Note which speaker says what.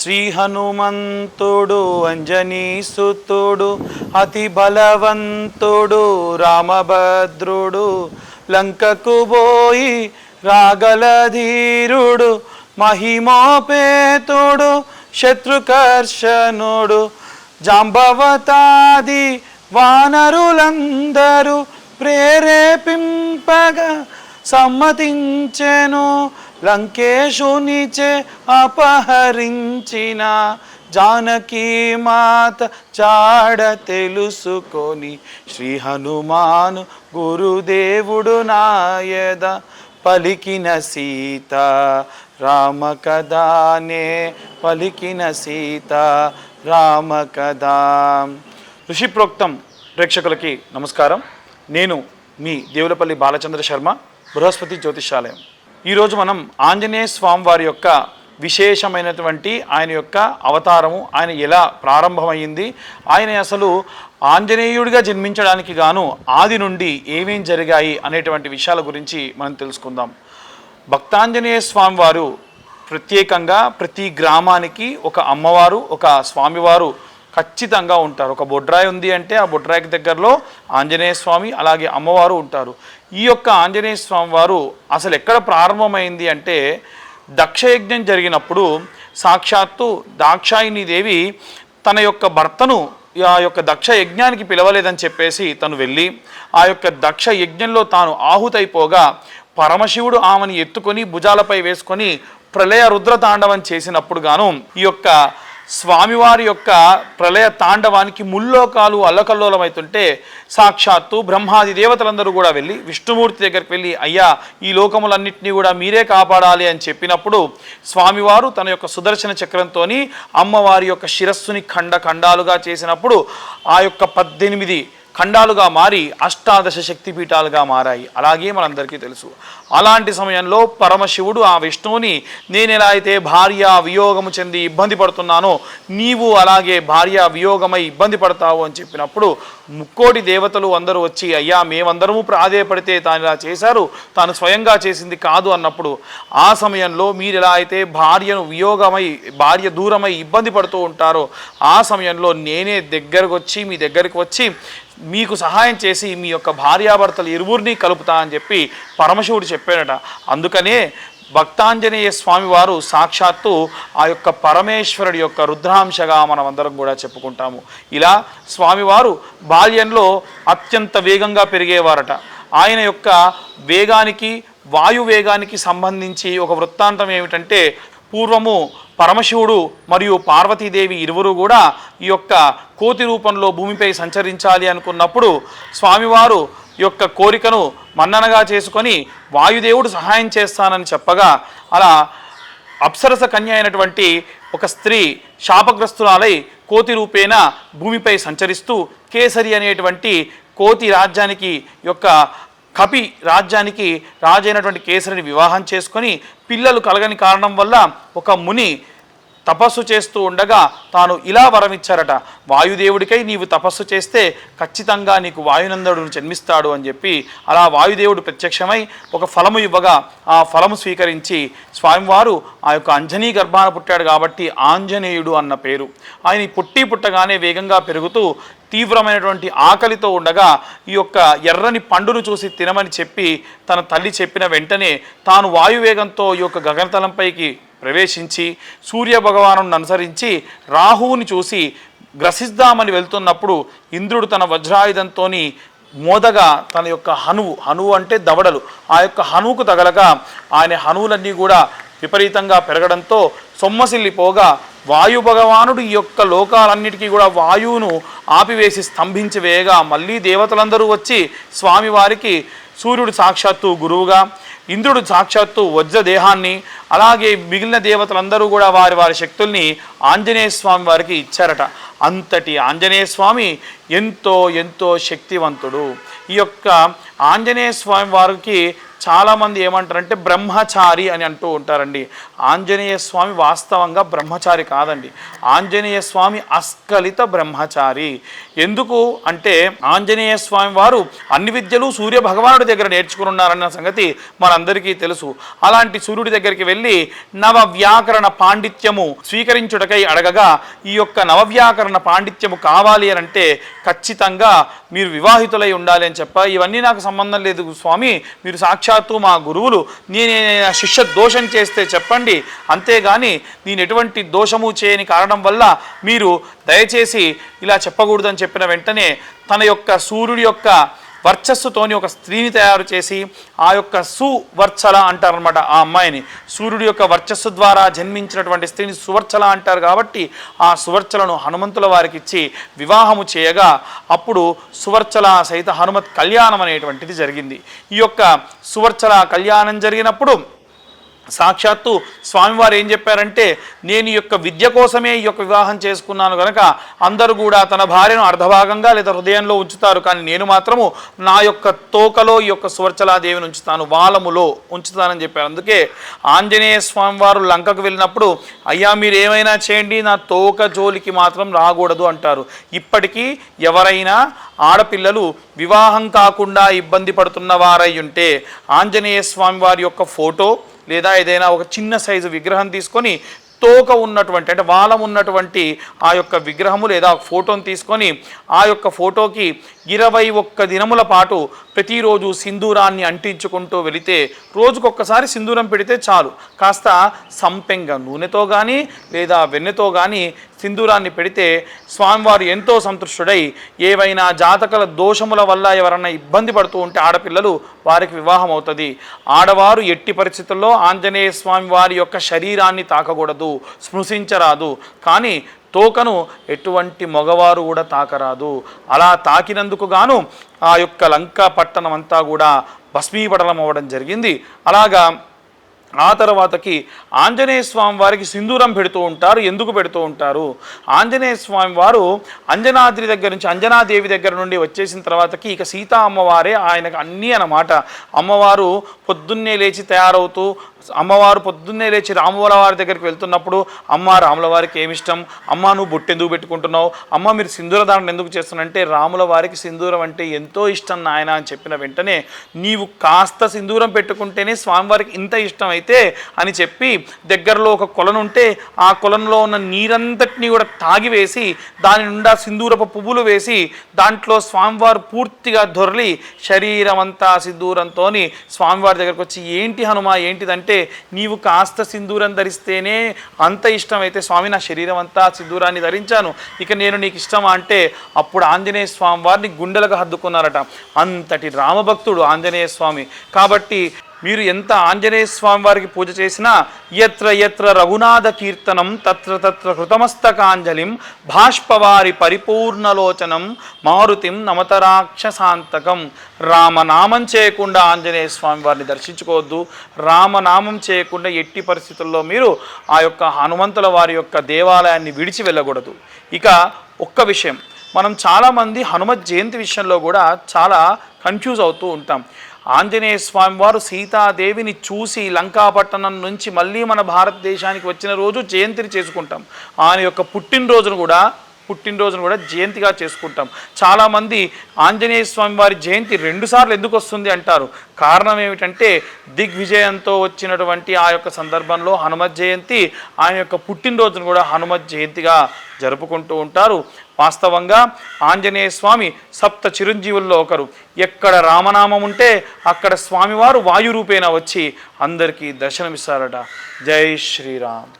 Speaker 1: శ్రీ హనుమంతుడు అంజనీసుతుడు అతి బలవంతుడు రామభద్రుడు లంకకు పోయి రాగలధీరుడు మహిమోపేతుడు శత్రుకర్షణుడు జాంబవతాది వానరులందరూ ప్రేరేపింపగా సమ్మతించెను. లంకేశునిచే అపహరించిన జానకీ మాత చాడ తెలుసుకొని శ్రీ హనుమాను గురుదేవుడు నాయద పలికిన సీత రామ కదానే పలికిన సీత రామ కదా ఋషిప్రోక్తం ప్రేక్షకులకి నమస్కారం. నేను మీ దేవులపల్లి బాలచంద్ర శర్మ బృహస్పతి జ్యోతిషాలయం. ఈరోజు మనం ఆంజనేయ స్వామి వారి యొక్క విశేషమైనటువంటి ఆయన యొక్క అవతారము ఆయన ఎలా ప్రారంభమైంది ఆయన అసలు ఆంజనేయుడిగా జన్మించడానికి గాను ఆది నుండి ఏమేం జరిగాయి అనేటువంటి విషయాల గురించి మనం తెలుసుకుందాం. భక్తాంజనేయ స్వామి వారు ప్రత్యేకంగా ప్రతి గ్రామానికి ఒక అమ్మవారు ఒక స్వామివారు ఖచ్చితంగా ఉంటారు. ఒక బొడ్రాయి ఉంది అంటే ఆ బొడ్రాయికి దగ్గరలో ఆంజనేయ స్వామి అలాగే అమ్మవారు ఉంటారు. ఈ యొక్క ఆంజనేయ స్వామి వారు అసలు ఎక్కడ ప్రారంభమైంది అంటే దక్షయజ్ఞం జరిగినప్పుడు సాక్షాత్తు దాక్షాయిని దేవి తన యొక్క భర్తను ఆ యొక్క దక్ష యజ్ఞానికి పిలవలేదని చెప్పేసి తను వెళ్ళి ఆ యొక్క దక్ష యజ్ఞంలో తాను ఆహుతైపోగా పరమశివుడు ఆమెను ఎత్తుకొని భుజాలపై వేసుకొని ప్రళయ రుద్రతాండవం చేసినప్పుడు గాను ఈ యొక్క స్వామివారి యొక్క ప్రళయ తాండవానికి ముల్లోకాలు అల్లకల్లోలమవుతుంటే సాక్షాత్తు బ్రహ్మాది దేవతలందరూ కూడా వెళ్ళి విష్ణుమూర్తి దగ్గరికి వెళ్ళి అయ్యా ఈ లోకములన్నింటినీ కూడా మీరే కాపాడాలి అని చెప్పినప్పుడు స్వామివారు తన యొక్క సుదర్శన చక్రంతో అమ్మవారి యొక్క శిరస్సుని ఖండ ఖండాలుగా చేసినప్పుడు ఆ యొక్క పద్దెనిమిది ఖండాలుగా మారి అష్టాదశ శక్తిపీఠాలుగా మారాయి. అలాగే మనందరికీ తెలుసు. అలాంటి సమయంలో పరమశివుడు ఆ విష్ణువుని నేను ఎలా అయితే భార్య వియోగము చెంది ఇబ్బంది పడుతున్నానో నీవు అలాగే భార్య వియోగమై ఇబ్బంది పడతావు అని చెప్పినప్పుడు ముక్కోటి దేవతలు అందరూ వచ్చి అయ్యా మేమందరము ప్రాధేయపడితే తాను ఇలా చేశారు తాను స్వయంగా చేసింది కాదు అన్నప్పుడు ఆ సమయంలో మీరు ఎలా అయితే భార్యను వియోగమై భార్య దూరమై ఇబ్బంది పడుతూ ఉంటారో ఆ సమయంలో నేనే దగ్గరకు వచ్చి మీ దగ్గరికి వచ్చి మీకు సహాయం చేసి మీ యొక్క భార్యాభర్తలు ఇరువురిని కలుపుతా అని చెప్పి పరమశివుడు చెప్పాడట. అందుకనే భక్తాంజనేయ స్వామివారు సాక్షాత్తు ఆ యొక్క పరమేశ్వరుడి యొక్క రుద్రాంశగా మనం అందరం కూడా చెప్పుకుంటాము. ఇలా స్వామివారు బాల్యంలో అత్యంత వేగంగా పెరిగేవారట. ఆయన యొక్క వేగానికి వాయు వేగానికి సంబంధించి ఒక వృత్తాంతం ఏమిటంటే పూర్వము పరమశివుడు మరియు పార్వతీదేవి ఇరువురు కూడా ఈ యొక్క కోతి రూపంలో భూమిపై సంచరించాలి అనుకున్నప్పుడు స్వామివారు యొక్క కోరికను మన్ననగా చేసుకొని వాయుదేవుడు సహాయం చేస్తానని చెప్పగా అలా అప్సరస కన్య అయినటువంటి ఒక స్త్రీ శాపగ్రస్తురాలై కోతి రూపేణ భూమిపై సంచరిస్తూ కేసరి అనేటువంటి కోతి రాజ్యానికి యొక్క కపి రాజ్యానికి రాజైనటువంటి కేసరిని వివాహం చేసుకొని పిల్లలు కలగని కారణం వల్ల ఒక ముని తపస్సు చేస్తూ ఉండగా తాను ఇలా వరమిచ్చారట వాయుదేవుడికై నీవు తపస్సు చేస్తే ఖచ్చితంగా నీకు వాయునందనుడు జన్మిస్తాడు అని చెప్పి అలా వాయుదేవుడు ప్రత్యక్షమై ఒక ఫలము ఇవ్వగా ఆ ఫలము స్వీకరించి స్వామివారు ఆ యొక్క అంజనీ గర్భాన పుట్టాడు కాబట్టి ఆంజనేయుడు అన్న పేరు. ఆయన పుట్టి పుట్టగానే వేగంగా పెరుగుతూ తీవ్రమైనటువంటి ఆకలితో ఉండగా ఈ యొక్క ఎర్రని పండును చూసి తినమని చెప్పి తన తల్లి చెప్పిన వెంటనే తాను వాయువేగంతో ఈ యొక్క గగనతలంపైకి ప్రవేశించి సూర్యభగవాను అనుసరించి రాహువుని చూసి గ్రసిద్దామని వెళ్తున్నప్పుడు ఇంద్రుడు తన వజ్రాయుధంతో మోదగా తన యొక్క హనువు హనువు అంటే దవడలు ఆ యొక్క హనువుకు తగలగా ఆయన హనువులన్నీ కూడా విపరీతంగా పెరగడంతో సొమ్మసిల్లిపోగా వాయు భగవానుడు ఈ యొక్క లోకాలన్నిటికీ కూడా వాయువును ఆపివేసి స్తంభించి వేయగా మళ్ళీ దేవతలందరూ వచ్చి స్వామివారికి సూర్యుడు సాక్షాత్తు గురువుగా ఇంద్రుడు సాక్షాత్తు వజ్ర దేహాన్ని అలాగే మిగిలిన దేవతలందరూ కూడా వారి వారి శక్తుల్ని ఆంజనేయ స్వామి వారికి ఇచ్చారట. అంతటి ఆంజనేయ స్వామి ఎంతో ఎంతో శక్తివంతుడు. ఈ యొక్క ఆంజనేయ స్వామి వారికి చాలామంది ఏమంటారంటే బ్రహ్మచారి అని అంటూ ఉంటారండి. ఆంజనేయ స్వామి వాస్తవంగా బ్రహ్మచారి కాదండి. ఆంజనేయ స్వామి అస్కలిత బ్రహ్మచారి. ఎందుకు అంటే ఆంజనేయ స్వామి వారు అన్ని విద్యలు సూర్య భగవానుడి దగ్గర నేర్చుకుని ఉన్నారన్న సంగతి మనందరికీ తెలుసు. అలాంటి సూర్యుడి దగ్గరికి వెళ్ళి నవ వ్యాకరణ పాండిత్యము స్వీకరించుటకై అడగగా ఈ యొక్క నవవ్యాకరణ పాండిత్యము కావాలి అని అంటే ఖచ్చితంగా మీరు వివాహితులై ఉండాలి అని చెప్ప. ఇవన్నీ నాకు సంబంధం లేదు స్వామి మీరు సాక్షి సాక్షాత్తు మా గురువులు నేనే శిష్య దోషం చేస్తే చెప్పండి. అంతేగాని నేను ఎటువంటి దోషము చేయని కారణం వల్ల మీరు దయచేసి ఇలా చెప్పకూడదని చెప్పిన వెంటనే తన యొక్క సూర్యుడి యొక్క వర్చస్సుతోని ఒక స్త్రీని తయారు చేసి ఆ యొక్క సువర్చల అంటారనమాట ఆ అమ్మాయిని. సూర్యుడి యొక్క వర్చస్సు ద్వారా జన్మించినటువంటి స్త్రీని సువర్చల అంటారు కాబట్టి ఆ సువర్చలను హనుమంతుల వారికి ఇచ్చి వివాహము చేయగా అప్పుడు సువర్చల సహిత హనుమత్ కళ్యాణం అనేటువంటిది జరిగింది. ఈ యొక్క సువర్చల కళ్యాణం జరిగినప్పుడు సాక్షాత్తు స్వామివారు ఏం చెప్పారంటే నేను ఈ యొక్క విద్య కోసమే ఈ యొక్క వివాహం చేసుకున్నాను కనుక అందరూ కూడా తన భార్యను అర్ధభాగంగా లేదా హృదయంలో ఉంచుతారు. కానీ నేను మాత్రము నా యొక్క తోకలో ఈ యొక్క సువర్చలాదేవిని ఉంచుతాను. వాలములో ఉంచుతానని చెప్పారు. అందుకే ఆంజనేయ స్వామివారు లంకకు వెళ్ళినప్పుడు అయ్యా మీరు ఏమైనా చేయండి. నా తోక జోలికి మాత్రం రాకూడదు అంటారు. ఇప్పటికీ ఎవరైనా ఆడపిల్లలు వివాహం కాకుండా ఇబ్బంది పడుతున్న వారై ఉంటే ఆంజనేయ స్వామి వారి యొక్క ఫోటో లేదా ఏదైనా ఒక చిన్న సైజు విగ్రహం తీసుకొని తోక ఉన్నటువంటి అంటే వాలం ఉన్నటువంటి ఆ యొక్క విగ్రహము లేదా ఫోటోను ఫోటోని తీసుకొని ఆ యొక్క ఫోటోకి ఇరవై ఒక్క దినముల పాటు ప్రతిరోజు సింధూరాన్ని అంటించుకుంటూ వెళితే రోజుకొక్కసారి సింధూరం పెడితే చాలు. కాస్త సంపెంగ నూనెతో కానీ లేదా వెన్నెతో కానీ సింధూరాన్ని పెడితే స్వామివారు ఎంతో సంతృష్టుడై ఏవైనా జాతకల దోషముల వల్ల ఎవరన్నా ఇబ్బంది పడుతూ ఉంటే ఆడపిల్లలు వారికి వివాహం అవుతుంది ఆడవారు ఎట్టి పరిస్థితుల్లో ఆంజనేయ స్వామి వారి యొక్క శరీరాన్ని తాకకూడదు స్పృశించరాదు. కానీ తోకను ఎటువంటి మగవారు కూడా తాకరాదు. అలా తాకినందుకు గాను ఆ యొక్క లంకా పట్టణం అంతా కూడా భస్మీపటలం అవ్వడం జరిగింది. అలాగా ఆ తర్వాతకి ఆంజనేయ స్వామి వారికి సింధూరం పెడుతూ ఉంటారు. ఎందుకు పెడుతూ ఉంటారు? ఆంజనేయ స్వామి వారు అంజనాద్రి దగ్గర నుంచి అంజనాదేవి దగ్గర నుండి వచ్చేసిన తర్వాతకి ఇక సీతా అమ్మవారే ఆయనకు అన్నీ అన్నమాట. అమ్మవారు పొద్దున్నే లేచి తయారవుతూ అమ్మవారు పొద్దున్నే లేచి రాముల వారి దగ్గరికి వెళ్తున్నప్పుడు అమ్మ రాముల వారికి ఏమిష్టం? అమ్మ నువ్వు బొట్టెందుకు పెట్టుకుంటున్నావు? అమ్మ మీరు సింధూర దానం ఎందుకు చేస్తున్నానంటే రాముల వారికి సింధూరం అంటే ఎంతో ఇష్టం నాయన అని చెప్పిన వెంటనే నీవు కాస్త సింధూరం పెట్టుకుంటేనే స్వామివారికి ఇంత ఇష్టం అయితే అని చెప్పి దగ్గరలో ఒక కొలను ఉంటే ఆ కొలంలో ఉన్న నీరంతటినీ కూడా తాగివేసి దాని నిండా సింధూరపు పువ్వులు వేసి దాంట్లో స్వామివారు పూర్తిగా దొరలి శరీరం అంతా సింధూరంతో స్వామివారి దగ్గరకు వచ్చి ఏంటి హనుమ? ఏంటిదంటే నీవు కాస్త సింధూరం ధరిస్తేనే అంత ఇష్టమైతే స్వామి నా శరీరం అంతా సింధూరాన్ని ధరించాను. ఇక నేను నీకు ఇష్టమా? అంటే అప్పుడు ఆంజనేయ స్వామి వారిని గుండెలకు హద్దుకున్నారట. అంతటి రామభక్తుడు ఆంజనేయ స్వామి. కాబట్టి మీరు ఎంత ఆంజనేయ స్వామి వారికి పూజ చేసినా ఎత్ర ఎత్ర రఘునాథ కీర్తనం తత్ర తత్ర కృతమస్తకాంజలిం భాష్పవారి పరిపూర్ణలోచనం మారుతిం నమతరాక్షసాంతకం. రామనామం చేయకుండా ఆంజనేయ స్వామి వారిని దర్శించుకోవద్దు. రామనామం చేయకుండా ఎట్టి పరిస్థితుల్లో మీరు ఆ యొక్క హనుమంతుల వారి యొక్క దేవాలయాన్ని విడిచి వెళ్ళకూడదు. ఇక ఒక్క విషయం. మనం చాలామంది హనుమత్ జయంతి విషయంలో కూడా చాలా కన్ఫ్యూజ్ అవుతూ ఉంటాం. ఆంజనేయ స్వామి వారు సీతాదేవిని చూసి లంకాపట్టణం నుంచి మళ్ళీ మన భారతదేశానికి వచ్చిన రోజు జయంతిని చేసుకుంటాం. ఆయన యొక్క పుట్టినరోజును కూడా పుట్టినరోజును కూడా జయంతిగా చేసుకుంటాం. చాలామంది ఆంజనేయ స్వామి వారి జయంతి రెండుసార్లు ఎందుకు వస్తుంది అంటారు? కారణం ఏమిటంటే దిగ్విజయంతో వచ్చినటువంటి ఆ యొక్క సందర్భంలో హనుమత్ జయంతి ఆయన యొక్క పుట్టినరోజును కూడా హనుమత్ జయంతిగా జరుపుకుంటూ ఉంటారు. వాస్తవంగా ఆంజనేయ స్వామి సప్త చిరంజీవుల్లో ఒకరు. ఎక్కడ రామనామం ఉంటే అక్కడ స్వామివారు వాయురూపేణ వచ్చి అందరికీ దర్శనమిస్తారట. జై శ్రీరామ్.